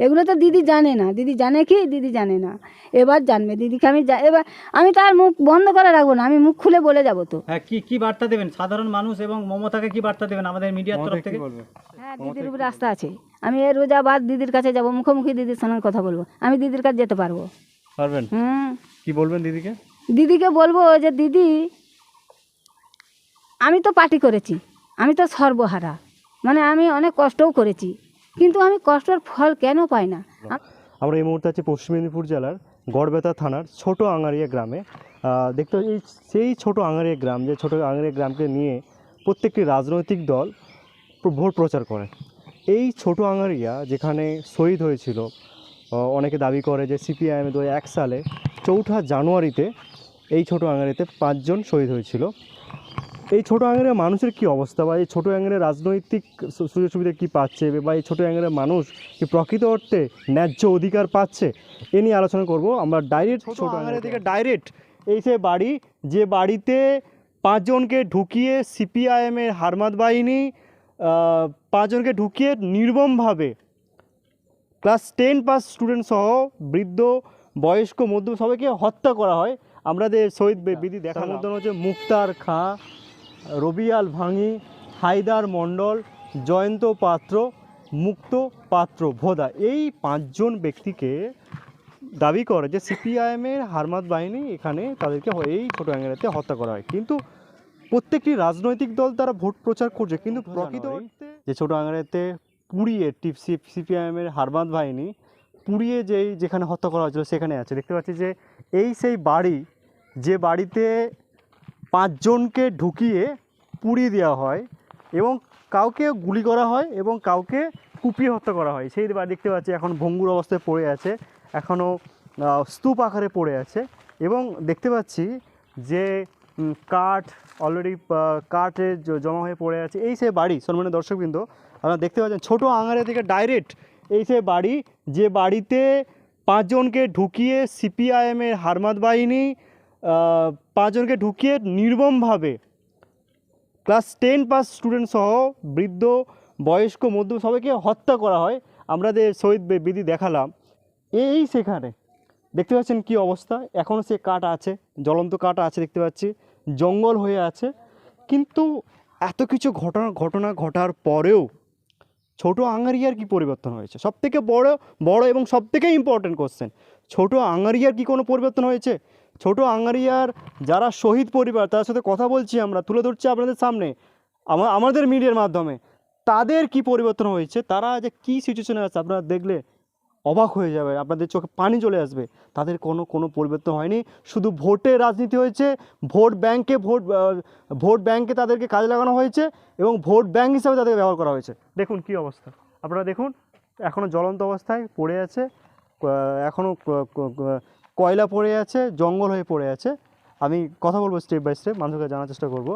এগুলো তো দিদি জানে না। দিদি জানে কি? দিদি জানে না। এবার জানবে। দিদিকে আমি এবার আমি তো আর মুখ বন্ধ করে রাখব না। আমি মুখ খুলে বলে যাব তো। হ্যাঁ কি কি বার্তা দেবেন? সাধারণ মানুষ এবং মমতাকে কি বার্তা দেবেন আমাদের মিডিয়ার তরফ থেকে? হ্যাঁ দিদির উপরে আস্থা আছে। আমি এই রোজা বাদ দিদির কাছে যাব। মুখোমুখি দিদির সঙ্গে কথা বলব। আমি দিদির কাছে যেতে পারব। পারবেন? হুম। কি বলবেন দিদিকে? দিদিকে বলব যে দিদি আমি তো পার্টি করেছি। আমি তো সর্বহারা। মানে আমি অনেক কষ্টও করেছি। কিন্তু আমি কষ্টের ফল কেন পাই না? আম- আমরা এই মুহূর্তে আছি পশ্চিম মেদিনীপুর জেলার গড়বেতা থানার ছোট আঙারিয়া গ্রামে। দেখতে এই সেই ছোট আঙারিয়া গ্রাম, যে ছোট আঙারিয়া গ্রামকে নিয়ে প্রত্যেকটি রাজনৈতিক দল ভোট প্রচার করে। এই ছোট আঙারিয়া যেখানে শহীদ হয়েছিল অনেকে দাবি করে যে সিপিআইএম দু এক সালে চৌঠা জানুয়ারিতে এই ছোট আঙারিতে পাঁচজন শহীদ হয়েছিল। এই ছোট আঙেরের মানুষের কি অবস্থা বা এই ছোটো আঙেরের রাজনৈতিক সুযোগ সুবিধা কী পাচ্ছে বা এই ছোটো আঙেরের মানুষ কি প্রকৃত অর্থে ন্যায্য অধিকার পাচ্ছে? এ নিয়ে আলোচনা করব আমরা ডাইরেক্ট ছোটো আঙেরে থেকে ডাইরেক্ট এই সে বাড়ি যে বাড়িতে পাঁচজনকে ঢুকিয়ে সিপিআইএমের হারমাত বাহিনী পাঁচজনকে ঢুকিয়ে নির্মমভাবে ক্লাস টেন পাস স্টুডেন্ট সহ বৃদ্ধ বয়স্ক মধ্য সবাইকে হত্যা করা হয়। আমাদের শহীদ বে- বিধি দেখার মধ্যে হচ্ছে মুক্তার খাঁ রবিয়াল ভাঙি হায়দার মণ্ডল জয়ন্ত পাত্র মুক্ত পাত্র ভোদা। এই পাঁচজন ব্যক্তিকে দাবি করে যে সিপিআইএমের হারমাত বাহিনী এখানে তাদেরকে এই ছোটো অ্যাঙ্গেলাতে হত্যা করা হয়। কিন্তু প্রত্যেকটি রাজনৈতিক দল তারা ভোট প্রচার করছে কিন্তু প্রকৃত যে ছোটো আঙারাতে পুড়িয়ে টিপ সিপিআইএমের হারমাত বাহিনী পুড়িয়ে যেই যেখানে হত্যা করা হয়েছিল সেখানে আছে। দেখতে পাচ্ছি যে এই সেই বাড়ি যে বাড়িতে পাঁচজনকে ঢুকিয়ে পুড়িয়ে দেওয়া হয় এবং কাউকে গুলি করা হয় এবং কাউকে কুপিয়ে হত্যা করা হয়। সেই দেখতে পাচ্ছি এখন ভঙ্গুর অবস্থায় পড়ে আছে এখনও স্তূপ আকারে পড়ে আছে এবং দেখতে পাচ্ছি যে কাঠ অলরেডি কাঠে জমা হয়ে পড়ে আছে। এই সে বাড়ি সম্মানের দর্শকবৃন্দ, আপনারা দেখতে পাচ্ছেন ছোটো আঙারে থেকে ডাইরেক্ট এই সে বাড়ি, যে বাড়িতে পাঁচজনকে ঢুকিয়ে সিপিআইএমের হারমাত বাহিনী পাঁচজনকে ঢুকিয়ে নির্মমভাবে ক্লাস টেন পাস স্টুডেন্ট সহ বৃদ্ধ, বয়স্ক মধ্য সবাইকে হত্যা করা হয়। আমরা যে শহীদ বিধি দেখালাম, এই সেখানে দেখতে পাচ্ছেন কি অবস্থা। এখনও সে কাঠ আছে, জ্বলন্ত কাঠ আছে দেখতে পাচ্ছি, জঙ্গল হয়ে আছে। কিন্তু এত কিছু ঘটনা ঘটনা ঘটার পরেও ছোট আঙারিয়ার কি পরিবর্তন হয়েছে? সব থেকে বড় বড় এবং সব থেকে ইম্পর্টেন্ট কোশ্চেন ছোট আঙারিয়ার কি কোনো পরিবর্তন হয়েছে? ছোট আঙ্গারিয়ার যারা শহীদ পরিবার তার সাথে কথা বলছি আমরা, তুলে ধরছি আপনাদের সামনে আমাদের মিডিয়ার মাধ্যমে। তাদের কি পরিবর্তন হয়েছে? তারা যে কি সিচুয়েশনে আছে আপনারা দেখলে অবাক হয়ে যাবে আপনাদের চোখে পানি চলে আসবে। তাদের কোনো কোনো পরিবর্তন হয়নি। শুধু ভোটে রাজনীতি হয়েছে, ভোট ব্যাংকে ভোট ভোট ব্যাংকে তাদেরকে কাজে লাগানো হয়েছে এবং ভোট ব্যাংক হিসাবে তাদেরকে ব্যবহার করা হয়েছে। দেখুন কি অবস্থা। আপনারা দেখুন এখনও জ্বলন্ত অবস্থায় পড়ে আছে এখনও কয়লা পড়ে আছে জঙ্গল হয়ে পড়ে আছে। আমি কথা বলব স্টেপ বাই স্টেপ মানুষকে জানার চেষ্টা করব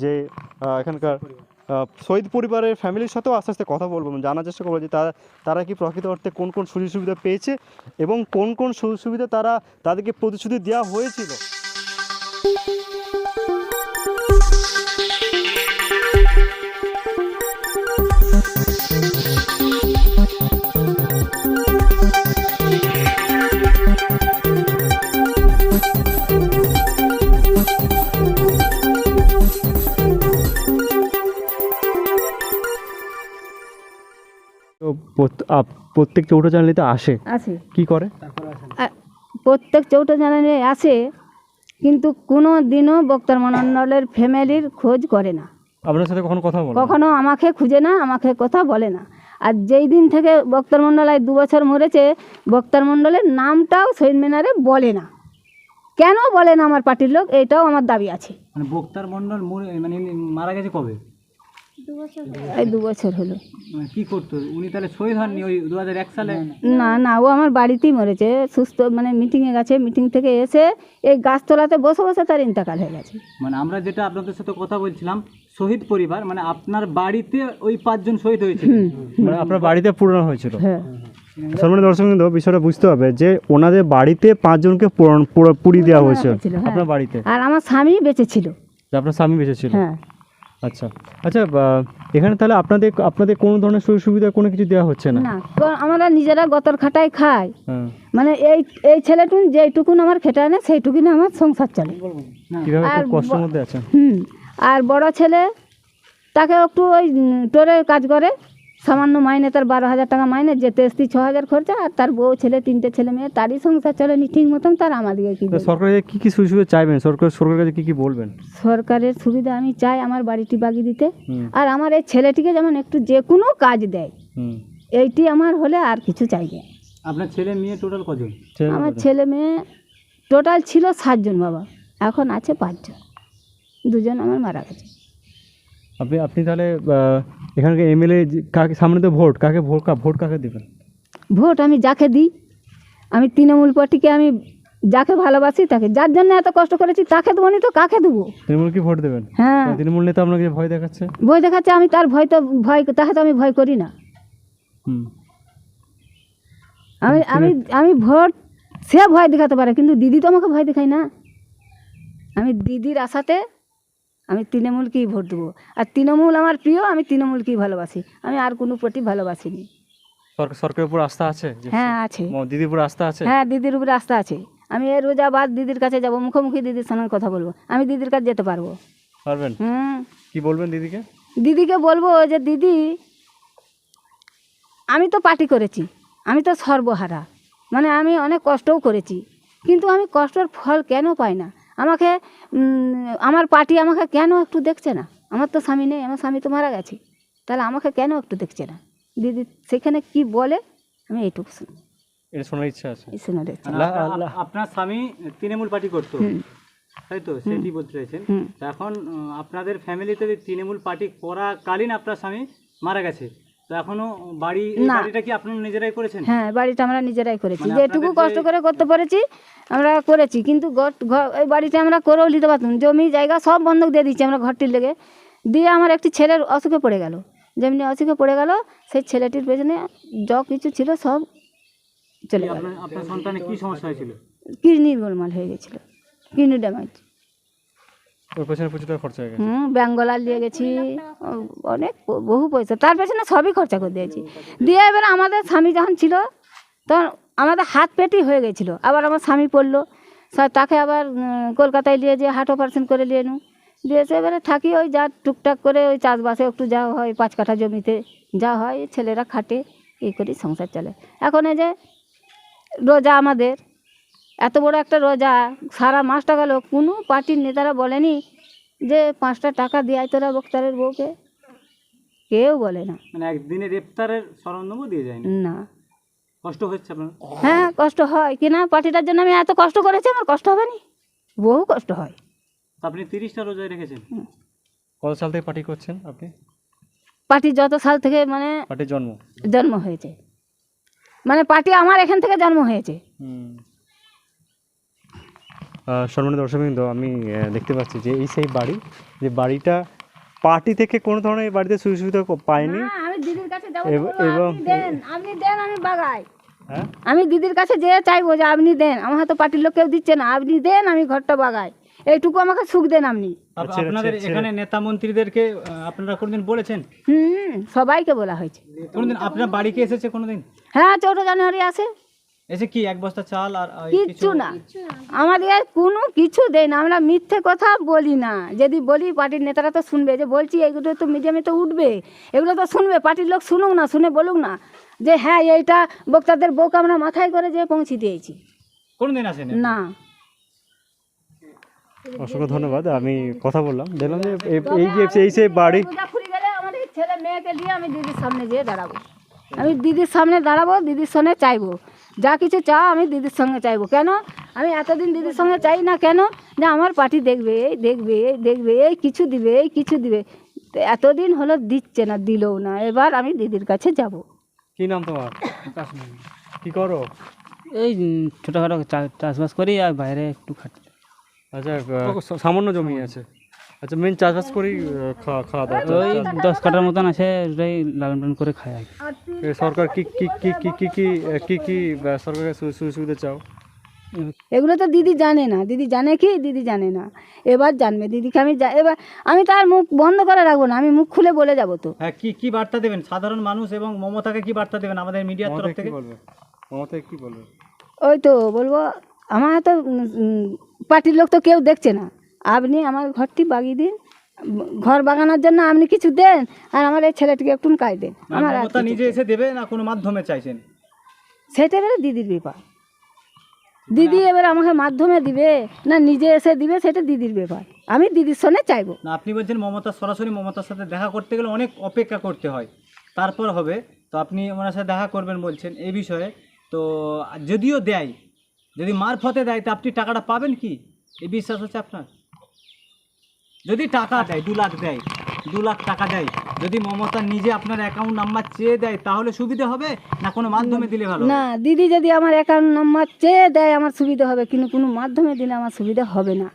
যে এখানকার শহীদ পরিবারের ফ্যামিলির সাথেও আস্তে আস্তে কথা বলব। জানার চেষ্টা করব যে তারা তারা কি প্রকৃত অর্থে কোন কোন সুযোগ সুবিধা পেয়েছে এবং কোন কোন সুযোগ সুবিধা তারা তাদেরকে প্রতিশ্রুতি দেওয়া হয়েছিল। প্রত্যেক চৌঠা চ্যানেলিতে আসে? আছে কি করে? প্রত্যেক চৌঠা চ্যানেলে আসে কিন্তু কোনো দিনও বক্তার মণ্ডলের ফ্যামিলির খোঁজ করে না। আপনার সাথে কখনো কথা বলো কখনো আমাকে খুঁজে না আমাকে কথা বলে না। আর যেই দিন থেকে বক্তার মণ্ডল আজ দু বছর মরেছে বক্তার মণ্ডলের নামটাও শহীদ মিনারে বলে না। কেন বলে না আমার পার্টির লোক? এটাও আমার দাবি আছে। মানে বক্তার মন্ডল মানে মারা গেছে কবে? এই দু বছর হলো। মানে কি করতো? উনি তাহলে শহীদ হননি ওই দু হাজার এক সালে? না না ও আমার বাড়িতেই মরেছে। সুস্থ মানে মিটিংয়ে গেছে মিটিং থেকে এসে এই গাছতলাতে বসে বসে তার ইন্তেকাল হয়ে গেছে। মানে আমরা যেটা আপনাদের সাথে কথা বলছিলাম শহীদ পরিবার মানে আপনার বাড়িতে ওই পাঁচজন শহীদ হয়েছে মানে আপনার বাড়িতে পুরানো হয়েছিল। হ্যাঁ। সম্মানিত দর্শক কিন্তু বিষয়টা বুঝতে হবে যে ওনাদের বাড়িতে পাঁচজনকে পুরান- পুরা- দেওয়া হয়েছিল। হয়েছিল, হ্যাঁ। আপনার বাড়িতে? আর আমার স্বামী বেঁচে ছিল। আপনার স্বামী বেঁচে ছিল? হ্যাঁ। আচ্ছা। আচ্ছা এখানে তাহলে আপনাদের আপনাদের কোনো ধরনের সুযোগ সুবিধা কোনো কিছু দেওয়া হচ্ছে না? না আমরা নিজেরা গতর খাটাই খাই। হ্যাঁ। মানে এই এই ছেলেটুন যেইটুকুন আমার খেটে আনে সেইটুকুনি আমার সংসার চলে। কীভাবে আর কষ্টের মধ্যে আছে? হুম আর বড় ছেলে তাকে একটু ওই টোরে কাজ করে। সামান্য মাইনে তার বারো হাজার টাকা মাইনে যেতে এসতি ছ হাজার খরচা আর তার বউ ছেলে তিনটে ছেলে মেয়ে তারই সংসার চলেনি ঠিক মতন তার আমাদেরকে কি? সরকারের কী কী সুবিধা চাইবেন? সরকার সরকারের কাছে কী কী বলবেন? সরকারের সুবিধা আমি চাই আমার বাড়িটি বাগিয়ে দিতে আর আমার এই ছেলেটিকে যেমন একটু যে কোনো কাজ দেয় এইটি আমার হলে আর কিছু চাইবে না। আপনার ছেলে মেয়ে টোটাল কজন? আমার ছেলে মেয়ে টোটাল ছিল সাতজন বাবা এখন আছে পাঁচজন। দুজন আমার মারা গেছে। আপনি আপনি তাহলে এখানকার এমএলএ কাকে সামনে তো ভোট কাকে ভোট কা- ভোট কাকে দেবেন? ভোট আমি যাকে দিই আমি তৃণমূল পার্টিকে আমি যাকে ভালোবাসি তাকে যার জন্য এত কষ্ট করেছি তাকে দেবো নি তো কাকে দেবো? তৃণমূল কি ভোট দেবেন? হ্যাঁ। তৃণমূল নেতা আপনাকে ভয় দেখাচ্ছে? ভয় দেখাচ্ছে আমি তার ভয় তো ভয় তাকে তো আমি ভয় করি না। আমি আমি আমি ভোট সে ভয় দেখাতে পারে কিন্তু দিদি তো আমাকে ভয় দেখায় না। আমি দিদির আশাতে আমি তৃণমূলকেই ভোট দেবো। আর তৃণমূল আমার প্রিয় আমি তৃণমূলকেই ভালোবাসি। আমি আর কোনো পার্টি ভালোবাসিনি। সরকার সরকারের উপর আস্থা আছে? হ্যাঁ আছে। দিদির উপর আস্থা আছে? হ্যাঁ দিদির উপরে আস্থা আছে। আমি এ রোজা বাদ দিদির কাছে যাব মুখোমুখি দিদির সঙ্গে কথা বলব। আমি দিদির কাছে যেতে পারব। পারবেন? হুম। কি বলবেন দিদিকে? দিদিকে বলব যে দিদি আমি তো পার্টি করেছি। আমি তো সর্বহারা। মানে আমি অনেক কষ্টও করেছি। কিন্তু আমি কষ্টের ফল কেন পাই না? আমাকে আমার পার্টি আমাকে কেন একটু দেখছে না? আমার তো স্বামী নেই আমার স্বামী তো মারা গেছে। তাহলে আমাকে কেন একটু দেখছে না? দিদি সেখানে কি বলে? আমি এইটুকু শুনি। এটা শোনার ইচ্ছা আছে। শোনার ইচ্ছা। আপনার- আপনার স্বামী তৃণমূল পার্টি করতো। তাই তো? সেটি বলতে চাইছেন। এখন আপনাদের ফ্যামিলিতে তৃণমূল পার্টি করাকালীন আপনার স্বামী মারা গেছে তো এখনও বাড়ি না। বাড়িটা কি আপনারা নিজেরাই করেছেন? হ্যাঁ বাড়িটা আমরা নিজেরাই করেছি। মানে যেটুকু কষ্ট করে করতে পেরেছি আমরা করেছি। কিন্তু ওই বাড়িতে আমরা করেও নিতে পারতাম জমি জায়গা সব বন্ধক দিয়ে দিচ্ছি আমরা ঘরটির লেগে। দিয়ে আমার একটি ছেলের অসুখে পড়ে গেল। যেমনি অসুখে পড়ে গেল সেই ছেলেটির পেছনে যা কিছু ছিল সব চলে গেল। আপনার আপনার সন্তানের কি সমস্যা হয়েছিল? কিডনি গোলমাল হয়ে গেছিল। কিডনি ড্যামেজ হুম বেঙ্গলার নিয়ে গেছি অনেক বহু পয়সা। তার পেছনে সবই খরচা করে দিয়েছি। দিয়ে এবার আমাদের স্বামী যখন ছিল, তখন আমাদের হাত পেটি হয়ে গেছিল। আবার আমার স্বামী পড়ল। তাকে আবার কলকাতায় নিয়ে যেয়ে হার্ট অপারেশন করে নিয়ে নু দিয়েছে এবারে থাকি ওই যা টুকটাক করে ওই চাষবাসে একটু যা হয়, পাঁচ কাঠা জমিতে যা হয়, ছেলেরা খাটে, এই করি সংসার চলে। এখন এই যে, রোজা আমাদের এত বড় একটা রোজা সারা মাসটা গেল কোনো পার্টির নেতারা বলেনি যে পাঁচটা টাকা দেয় তোরা বক্তারের বউকে। কেউ বলে না। মানে একদিনের ইফতারের সরঞ্জাম দিয়ে যায়নি না? কষ্ট হচ্ছে আপনার? হ্যাঁ কষ্ট হয়। কি না পার্টিটার জন্য আমি এত কষ্ট করেছি আমার কষ্ট হবে নি? বহু কষ্ট হয়। আপনি তিরিশটা রোজায় রেখেছেন? কত সাল থেকে পার্টি করছেন আপনি? পার্টি যত সাল থেকে মানে পার্টির জন্ম। জন্ম হয়েছে। মানে পার্টি আমার এখান থেকে জন্ম হয়েছে। হুম। সম্মানিত দর্শকবৃন্দ আমি দেখতে পাচ্ছি যে এই সেই বাড়ি যে বাড়িটা পার্টি থেকে কোনো ধরনের এই বাড়িতে সুযোগ সুবিধা পায়নি। আমি দিদির কাছে যাব এব- আপনি দেন আমি বাগাই। হ্যাঁ? আমি দিদির কাছে যেয়ে চাইব যে আপনি দেন আমার হয়তো পার্টির লোক কেউ দিচ্ছে না আপনি দেন আমি ঘরটা বাগাই। এইটুকু আমাকে সুখ দেন আপনি। আচ্ছা, আপনাদের আচ্ছা, এখানে নেতা মন্ত্রীদেরকে আপনারা কোনোদিন বলেছেন? হুম সবাইকে বলা হয়েছে। কোনোদিন আপনার বাড়িকে এসেছে কোনোদিন? হ্যাঁ চৌঠা জানুয়ারি আসে। এসে কি এক বস্তা চাল আর আর কিচ্ছু না। আমাদের কোনো কিছু দেয় না আমরা মিথ্যে কথা বলি না। যদি বলি পার্টির নেতারা তো শুনবে যে বলছি এইগুলো তো মিডিয়ামে তো উঠবে। এগুলো তো শুনবে পার্টির লোক শুনুক না শুনে বলুক না যে হ্যাঁ এইটা বক্তাদের বউকে আমরা মাথায় করে যে পৌঁছে দিয়েছি। কোনোদিন আসেনি? না। অসংখ্য ধন্যবাদ আমি কথা বললাম। দেখলাম যে এই যে এই সেই বাড়ি রোজা ফুরি গেলে আমাদের ছেলে মেয়েকে নিয়ে আমি দিদির সামনে যেয়ে দাঁড়াবো। আমি দিদির সামনে দাঁড়াবো দিদির সঙ্গে চাইব। যা কিছু চা আমি দিদির সঙ্গে চাইব। কেন? আমি এতদিন দিদির সঙ্গে চাই না কেন? যে আমার পার্টি দেখবে এই দেখবে এই দেখবে এই কিছু দিবে এই কিছু দিবে। তো এতদিন হলো দিচ্ছে না দিলেও না। এবার আমি দিদির কাছে যাব। কি নাম তোমার? কি করো? এই ছোটোখাটো চাষবাস করি আর বাইরে একটু খাটি আচ্ছা সামান্য জমি আছে। আচ্ছা মেন চাষবাস আহ, খাওয়া খাওয়া দাওয়া ওই দশ কাটার মতন আছে ওটাই লালন পালন করে খাই আর সরকার কি কি কি কি কি কি কি কি সরকারের সুযোগ সুবিধা চাও? এগুলো তো দিদি জানে না দিদি জানে কি দিদি জানে না। এবার জানবে দিদিকে আমি এবার আমি তার মুখ বন্ধ করে রাখব না আমি মুখ খুলে বলে যাব তো। হ্যাঁ কি কি বার্তা দেবেন? সাধারণ মানুষ এবং মমতাকে কি বার্তা দেবেন আমাদের মিডিয়ার তরফ থেকে? ওই তো বলব আমার তো পার্টির লোক তো কেউ দেখছে না। আপনি আমার ঘরটি বাগিয়ে দিন। ঘর বাগানোর জন্য আপনি কিছু দেন আর আমার এই ছেলেটিকে একটু কাজ দেন। আমার নিজে এসে দেবে না কোনো মাধ্যমে চাইছেন? সেটা এবারে দিদির ব্যাপার। দিদি এবার আমাকে মাধ্যমে দিবে না নিজে এসে দিবে সেটা দিদির ব্যাপার। আমি দিদির সঙ্গে চাইব। না আপনি বলছেন মমতা সরাসরি মমতার সাথে দেখা করতে গেলে অনেক অপেক্ষা করতে হয়। তারপর হবে তো আপনি ওনার সাথে দেখা করবেন বলছেন এই বিষয়ে। তো যদিও দেয় যদি মারফতে দেয় তা আপনি টাকাটা পাবেন কি? এই বিশ্বাস হচ্ছে আপনার? যদি টাকা দেয় দু লাখ দেয় দু লাখ টাকা দেয় যদি মমতা নিজে আপনার অ্যাকাউন্ট নাম্বার চেয়ে দেয় তাহলে সুবিধা হবে? না কোনো মাধ্যমে দিলে ভালো না দিদি যদি আমার অ্যাকাউন্ট নাম্বার চেয়ে দেয় আমার সুবিধা হবে কিন্তু কোনো মাধ্যমে দিলে আমার সুবিধা হবে না।